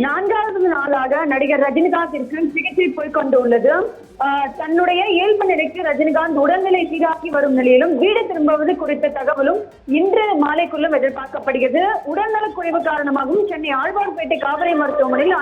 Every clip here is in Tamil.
நான்காவது நாளாக நடிகர் ரஜினிகாந்திற்கு சிகிச்சை போய்கொண்டுள்ளது உள்ளது தன்னுடைய இயல்பு நிலைக்கு ரஜினிகாந்த் உடல்நிலை சீராக்கி வரும் நிலையிலும் வீடு திரும்புவது குறித்த தகவலும் இன்று மாலைக்குள்ளும் எதிர்பார்க்கப்படுகிறது. உடல்நலக் குறைவு காரணமாகவும் சென்னை ஆழ்வார்பேட்டை காவிரி மருத்துவமனையில்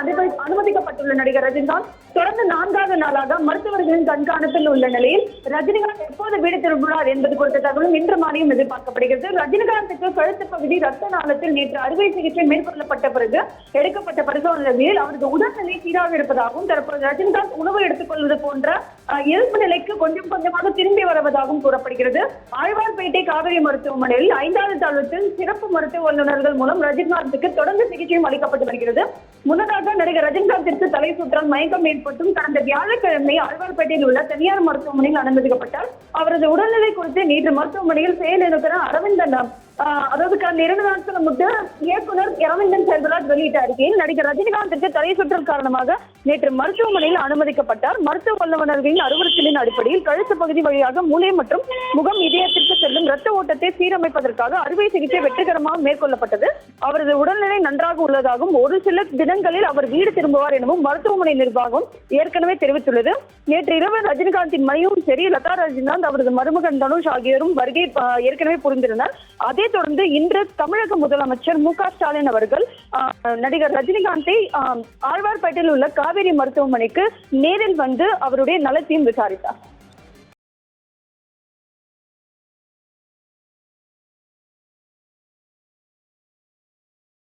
அனுமதிக்கப்பட்டுள்ள நடிகர் ரஜினிகாந்த் தொடர்ந்து நான்காவது நாளாக மருத்துவர்களின் கண்காணிப்பில் உள்ள நிலையில் ரஜினிகாந்த் எப்போது வீடு திரும்புகிறார் என்பது குறித்த தகவலும் இன்று மாலையும் எதிர்பார்க்கப்படுகிறது. ரஜினிகாந்துக்கு கழுத்து பகுதி ரத்த நாளத்தில் நேற்று அறுவை சிகிச்சை மேற்கொள்ளப்பட்ட பிறகு எடுக்கப்பட்ட பரிசோதனையில் அவரது உடல்நிலை சீராக இருப்பதாகவும் தற்போது ரஜினிகாந்த் உணவு எடுத்துக்கொள்வது போன்ற அஹ், இயல்பு நிலைக்கு கொஞ்சம் கொஞ்சமாக திரும்பி வருவதாகவும் கூறப்படுகிறது. ஆழ்வார்பேட்டை காவிரி மருத்துவமனையில் ஐந்தாவது தளத்தில் சிறப்பு மருத்துவ வல்லுநர்கள் மூலம் ரஜினிகாந்துக்கு தொடர்ந்து சிகிச்சையும் அளிக்கப்பட்டு வருகிறது. முன்னதாக நடிகர் ரஜினிகாந்திற்கு தலை சுற்றால் மயக்கம் ஏற்பட்டும் கடந்த வியாழக்கிழமை ஆழ்வார்பேட்டையில் உள்ள தனியார் மருத்துவமனையில் அனுமதிக்கப்பட்டார். அவரது உடல்நிலை குறித்து நேற்று மருத்துவமனையில் செயலிழக்கிற அரவிந்தன் அதாவது கடந்த இரண்டு நாட்கள் முட்டு இயக்குனர் செல்வராஜ் வெளியிட்ட அறிக்கையில் நடிகர் ரஜினிகாந்திற்கு தலை சுற்றல் காரணமாக நேற்று மருத்துவமனையில் அனுமதிக்கப்பட்டார். மருத்துவ வல்லுநர்களின் அறிவுறுத்தலின் அடிப்படையில் கழுத்து பகுதி வழியாக மூளை மற்றும் முகம் இதயத்திற்கு செல்லும் ரத்த ஓட்டத்தை சீரமைப்பதற்காக அறுவை சிகிச்சை வெற்றிகரமாக மேற்கொள்ளப்பட்டது. அவரது உடல்நிலை நன்றாக உள்ளதாகவும் ஒரு சில தினங்களில் அவர் வீடு திரும்புவார் எனவும் மருத்துவமனை நிர்வாகம் ஏற்கனவே தெரிவித்துள்ளது. நேற்று இரவு ரஜினிகாந்தின் மனைவியும் சரி லதா ரஜினிகாந்த் அவரது மருமகன் தனுஷ் ஆகியோரும் வருகை ஏற்கனவே புரிந்திருந்தார் அதே தொடர்ந்து இன்று தமிழக முதலமைச்சர் மு ஸ்டாலின் அவர்கள் ஆஹ், நடிகர் ரஜினிகாந்தை ஆஹ், ஆழ்வார்பேட்டையில் உள்ள காவேரி மருத்துவமனைக்கு நேரில் வந்து அவருடைய நலத்தையும் விசாரித்தார்.